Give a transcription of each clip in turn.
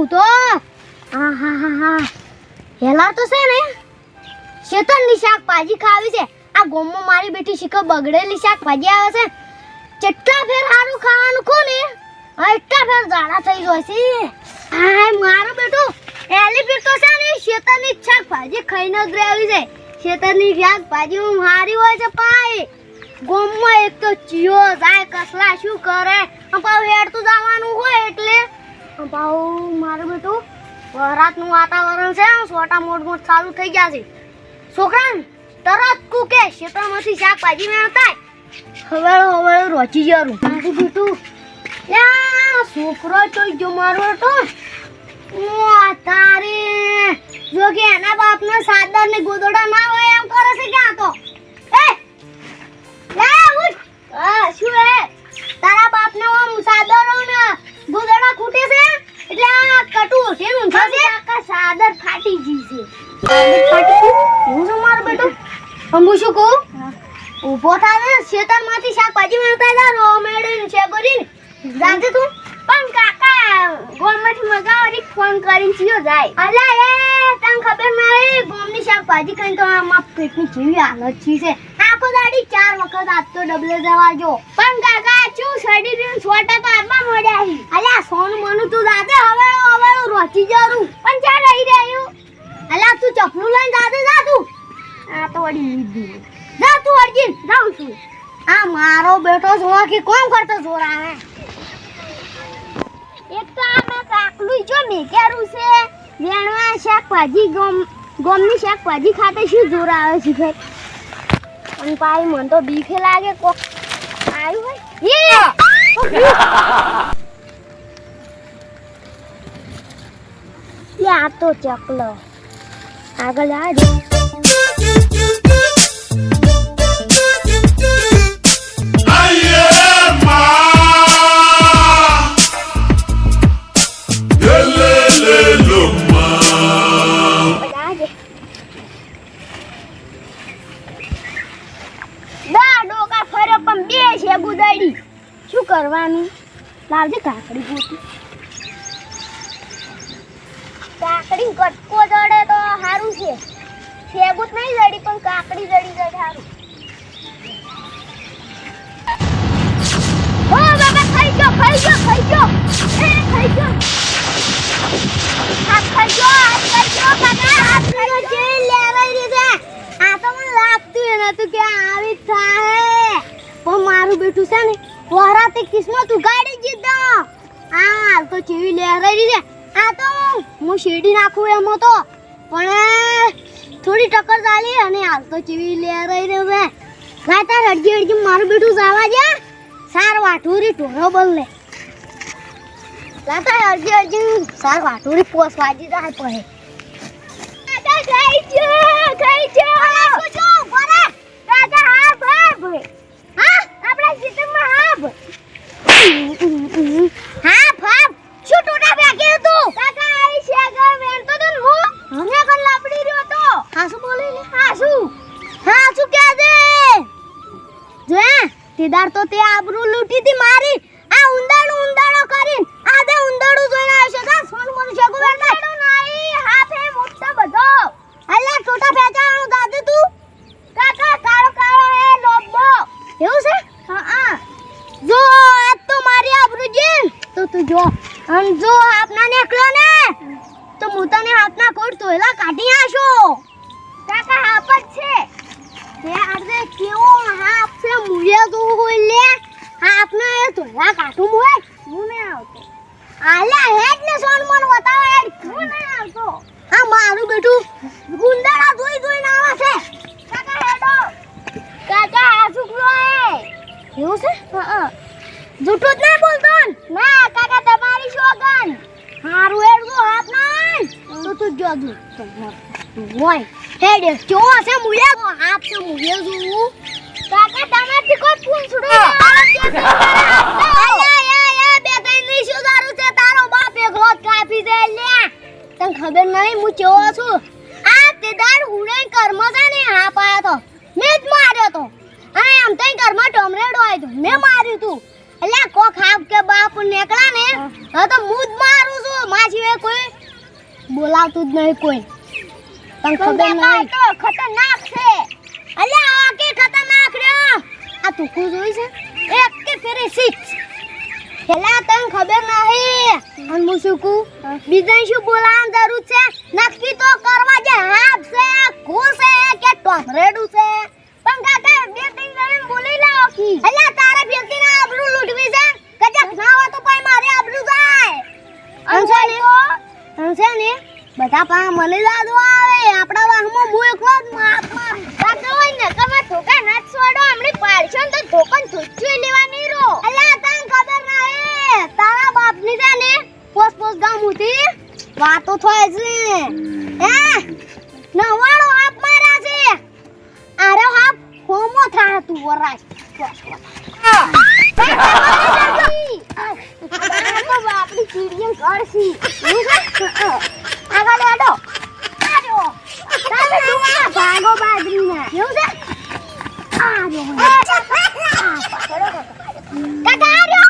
હું તો? છે ને, શેતનની શાકભાજી ખાવી છે. આ ગોમમાં મારી બેટી શીખો બગડેલી શાકભાજી આવે છે. જેટલા ફેર સારું ખાવાનું કહું ને એટલા ફેર ઝાડા થઈ ગયો છે. હા મારું બેટું એલી પીતો છે ને શેતરની શાકભાજી ખાઈને જ રહેવી છે. શેતરની શાકભાજી મારી હોય છે, પાઈ. ગોમમાં એક તો ચીઓ જાય, કસલા શું કરે? પાવ હેડ પાવ મારું બેટું. રાતનું વાતાવરણ છે સોટા મોટ મોટ ચાલુ થઈ ગયા છે. છોકરા તરત કુકે ખેતરમાંથી શાકભાજી મેળવતા હવે હવે રોચી જરું મારું બેટું. છોકરો તો જો મારો હતો તારે. જો કે એના બાપનો સાદર ને ગોદોડા ના હોય એમ કરે છે ક્યાં તો. ફાટી ગઈ છે હું શું મારું બેટું? અંબુ શું કહું ઊભો થાને ખેતરમાંથી શાકભાજી મળતા હતા રો મેળીને છે કરીને. જાણતે તું? પણ કાકા ગોમાંથી મગાવરી ફોન કરીને ચિયો જાય. અલા એ તને ખબર નહીં ગોમની શાકભાજી ખાઈને તો આમાં પેટની જેવી હાલત છી. વખત આજ તો ડબલે જવા પણ કાકા શું રહ્યું છોટા તો આમાં મળ્યા હી અલ્યા સોન મનુ તું દાદે હવે હવે રોચી જરું. પણ ચાલ રહી રહ્યું? અલ્યા તું ચપલું લઈને દાદે જા તું. આ તો વળી લીધી. જા તું અર્જિન જાઉં છું. આ મારો બેટો જોવા કે કોણ કરતો જોરા હે એક તો આ મેં કાકલું જો મેકેરું છે. વેણવા શાકભાજી ગોમ ગોમની શાકભાજી ખાતે શું જોરા આવે છે ભાઈ? અને પાઈ મને તો બીખે લાગે કોક. આવ્યું હોય. એ આ તો ચકલો. આગળ આવજો છે ગુદાડી શું કરવાનું? લાવજે કાકડી ગોતી. કાકડી કટકો જડે તો સારું છે. શેગુત નહીં જડી, પણ કાકડી જડી જાય સારું બાબા, ખાઈ ગયો ખાઈ ગયો જે લેવાઈ આ તો મને લાગતું નતું કે આવી થાય પણ મારું બેટું છે ને વરાતે કિસ્મત ઉગાડી જીધો આ હાલ તો ચેવી લહેરાઈ છે. આ તો હું શેરડી નાખું એમ તો પણ થોડી ટક્કર ચાલી અને હાલ તો ચેવી લહેરાઈ રહ્યો બે ગાતા રડજી રડજી મારું બેટું જવા દે. સાર વાટુરી ઢોરો બદલે લાતા અરજી અરજી સાર વાટુરી પોસ વાજી જાય પડે કાકા ખાઈ છે ખાઈ છે. જો બરે કાકા હા બાબ તેદાર તો તે આબરૂ લૂંટી હતી મારી. આ ઉંદાડું ઉંદાડો કરીને આ બે ઉંદાડું જોઈને કા સોન મોન નહીં હાથે મોટો બધો. અલ્યા છોટા ફેચાવાનું દાદુ તું? કાકા કાળો કાળો હે લોબો. એવું છે? તો જો. આમ જો, આપના નેકલો ને. તો હું તને હાથના કોટ તોયલા કાઢી આશો. કાકા, હાપ જ છે. હે, આજે કેવો હાફ છે? મુએ તો હોય લે. હાફ ના એ તોલા કાઢું હોય જો છે મુયા હાથ છે મુયા જોવું કાકા તમારથી કોઈ પૂંછડું બે ત્રણની શું દારૂ છે તારો બાપ એકલો જ કાપી દે લે તને ખબર નહીં હું કેવો છું આ તે દાર ઉડે કર્મ છે ને હા પાયો તો મેં જ માર્યો તો અને આમ તઈ ઘરમાં ટમરેડો આવ્યો મેં માર્યું તું એટલે કોક હાફ કે બાપ નીકળ્યા ને હવે તો હું જ મારું છું માછી કોઈ બોલાવતું જ નહીં કોઈ. તને ખબર નહીં. તો ખતરનાક છે. અલે આ કે ખતરનાક રહ્યો? આ તુકુ જોઈ છે? એક કે ફેરી સિક્સ પેલા તને ખબર નહીં. અને હું શું કહું? બીજા શું બોલાવવાનું જરૂર છે? નક્કી તો કરવા જે હાફ છે ઘૂ છે કે ટોમરેડું છે. પણ કાકા બે ત્રણ જણ બોલી લાવો. કી અલ્યા તારે વ્યક્તિને આબરૂ લૂંટવી છે કદાચ ના હોય તો પછી મારે આબરૂ જાય અંશે ને અંશે ને બધા પા મને લાદો આવે. આપણા વાહમાં હું એકલો જ માપ માપ કાકા હોય ને તમે ઠોકા નાચ છોડો હમણી પાડશો ને તો ઠોકન થુચ્ચી લેવાની રો અલ્યા તને ખબર નહીં તારા બાપની જાને ને પોસ પોસ ગામ ઉતી વાતો થાય છે હે? નવાળો આપ મારા છે. આરે હાપ હોમો થા તું વરાશ આપણી ચીડિયું કરશી આગળ આડો આડો તમે ડુંગા ભાગો બાજરીના. એવું છે? આડો કાકા આડો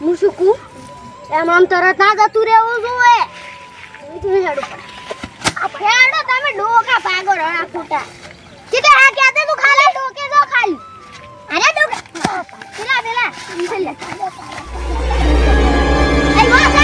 હું શું કહું? એમ આમ તરત ના જતું રહેવું જોઈએ. જોઈ હેડો. તમે ડોકા પાગો રણા ફૂટા. કે હા જો ખાલી અરે ડોકે પેલા પેલા. નીચે લે આઈ વાસ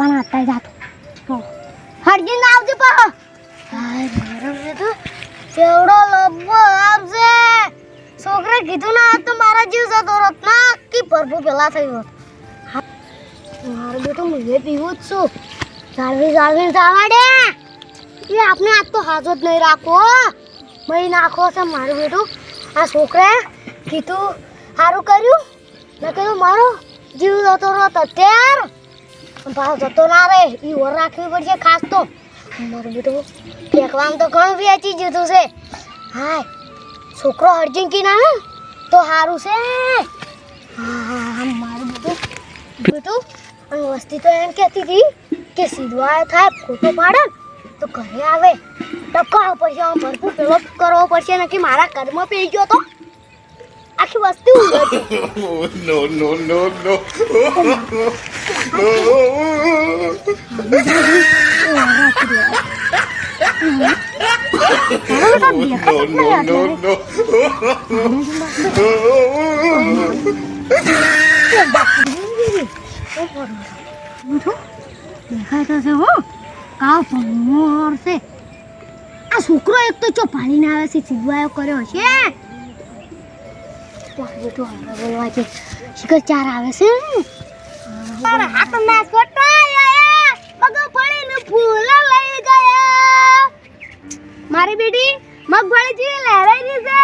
ચાપાના અત્યારે જાતો. હરજી ના આવજો પા કેવડો લબ્બો આપશે છોકરે કીધું ના તો મારા જીવ જતો રત ના કી પ્રભુ પેલા હા, મારો બેટો મુજે પીવું જ છું. જાળવી જાળવી જવા એ આપણે આજ તો હાજો જ નહીં રાખો મહી નાખો છે મારું બેટું. આ છોકરાએ કીધું સારું કર્યું? મેં કીધું મારો જીવ જતો રત અત્યાર. ભાવ જતો ના રહે. એ ઓર રાખવી પડશે ખાસ તો. મારું બેટું ફેંકવાનું તો ઘણું વેચી જતું છે. હાય છોકરો અર્જુન કી ના તો સારું છે. હા હા હા મારું બેટું. બેટું અને વસ્તી તો એમ કહેતી હતી કે સીધવા થાય ખોટો પાડે તો ઘરે આવે. ટકાવ પડશે આમ ભરપૂર પેલો કરવો પડશે ને કે મારા કર્મ પી ગયો તો. આખી વસ્તી ઉડે છે નો નો no, હો કાવ ભમોર છે આ છોકરો એક તો ચો પાડીને આવે છે ચીડવાયો કર્યો છે. બોલવા ચાર આવે છે. તારા ના કટાયા આયા મગફળીને ફૂલ લઈ ગયા. મારી બેટી મગફળી જી લહેરાઈ રહી છે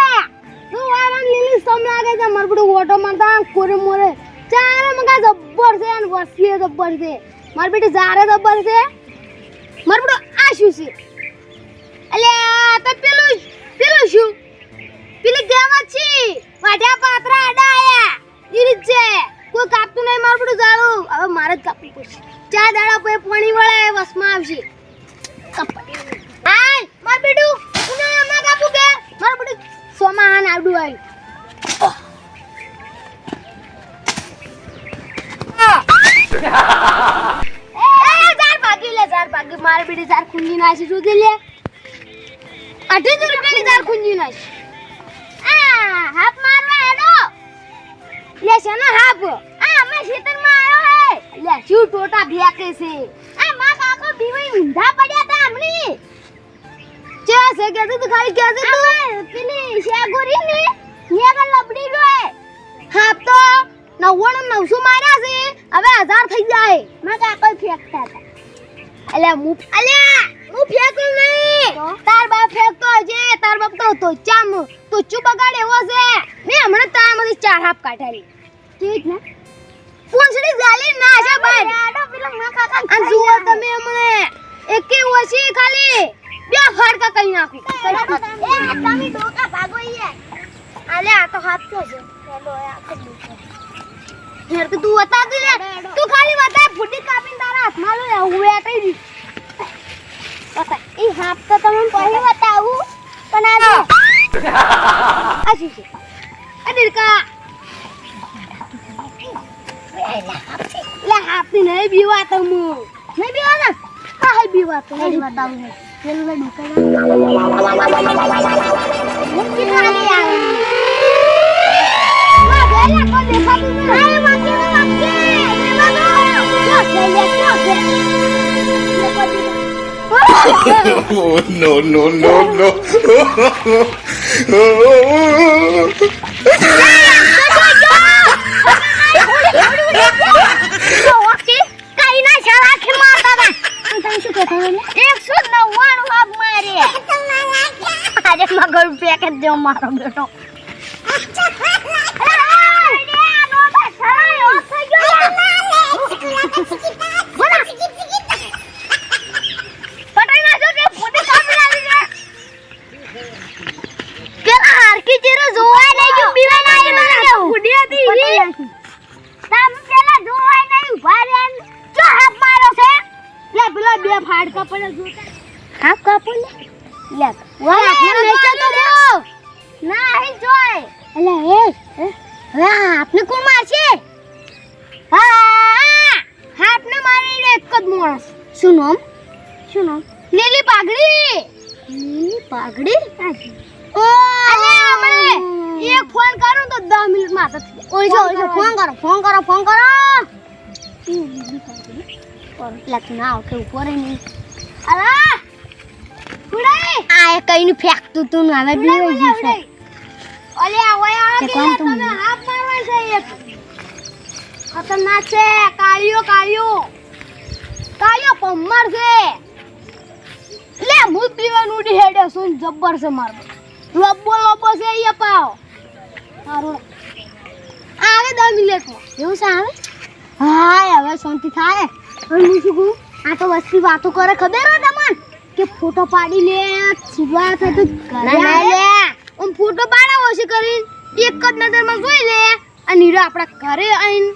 તું વારા લીલી સમ લાગે છે? મારું ઓટો મારતા કોરે મોરે. ચારે મગા જબ્બર છે અને વસીએ જબ્બર છે. મારી બેટી જારે જબ્બર છે. મારું બધું આ છે? અલ્યા તો પેલું પેલું શું? પેલી કહેવત છે. વાઢ્યા પાત્રા આડા આયા ઈ રીત છે. કોઈ કાપતું નહીં, મારું બધું જાળું હવે મારે જ કાપવું પડશે. ચાર દાડા પછી પાણી હે લે ટોટા ભેકે છે. આ માં કાકો બીવાઈ ઊંધા પડ્યા તા હમણી ચે છે કે તું ખાલી કે છે તું. પેલી શેગોરી ને? ને કે લબડી ગયો હાફ તો નવ્વાણું નવસો માર્યા છે. હવે હજાર થઈ જાય. માં કાકો ફેંકતા હતા. અલ્યા હું અલ્યા! હું ફેંકું નહીં. તાર બાપ ફેંકતો હશે તાર બાપ તો તો ચામ તો ચૂ બગાડે એવો છે. મેં હમણાં તારામાંથી ચાર હાફ કાઢાલી. ઠીક ને પૂંછડી જાલી ના છે બાર. અને જુઓ તમે હમણે એકે ઓછી ખાલી. બે ફાડકા કરી નાખી. એ તમે ડોકા ભાગો યાર. આલે આ તો હાથ તો છે. હેલો આ તો યાર કે તું બતા દે તું ખાલી બતા ફૂટી કાપીને તારા હાથમાં લો. હું એટઈ દી બતા ઈ હાથ તો તમે પછી બતાવું પણ આ આ શું છે? લે હાથી નહીં બીવા તો હું. નહીં બીવા ને? હા હે. બીવા તો નહીં બતાવું હે. પેલું માં ગયેલા કોણ દેખાતું નહીં અરે વાકે વાકે એમાં તો જો લે લે જો Oh, no, no, no, no. મગર પેકેટ જેવો લે વાહ આપને નીચે તો આપને કોણ મારશે હા હાથને મારીને એક જ માણસ શું નામ શું નામ લીલી પાઘડી લીલી પાઘડી ઓ અલે હમણે એક ફોન કરું તો 10 મિનિટમાં ફોન કરો ફોન કરો ફોન કરો લખ ના આવ ઉપર નહીં આ એ કઈ નું ફેંકતું તું ને હવે બી ગયું છે. અલે આ કે કોણ તું તમે મારવા છે એક. ખતરનાક છે કાળિયો કાળિયો કાળિયો પમ્મર છે. લે હું પીવાનું ઉડી હેડે સુન જબ્બર છે મારો. લબ્બો લબ્બો છે એ પાવ. મારો આવે દમી લેખો એવું છે આવે? હા હવે શાંતિ થાય. હું શું કહું? આ તો વસ્તી વાતો કરે ખબર હોય તમને? કે ફોટો પાડી લે સુવા થાય તો ના લે. ઓમ ફોટો પાડાવો છે કરીને એક જ નજરમાં જોઈ લે. અને હીરો આપણા ઘરે આવીને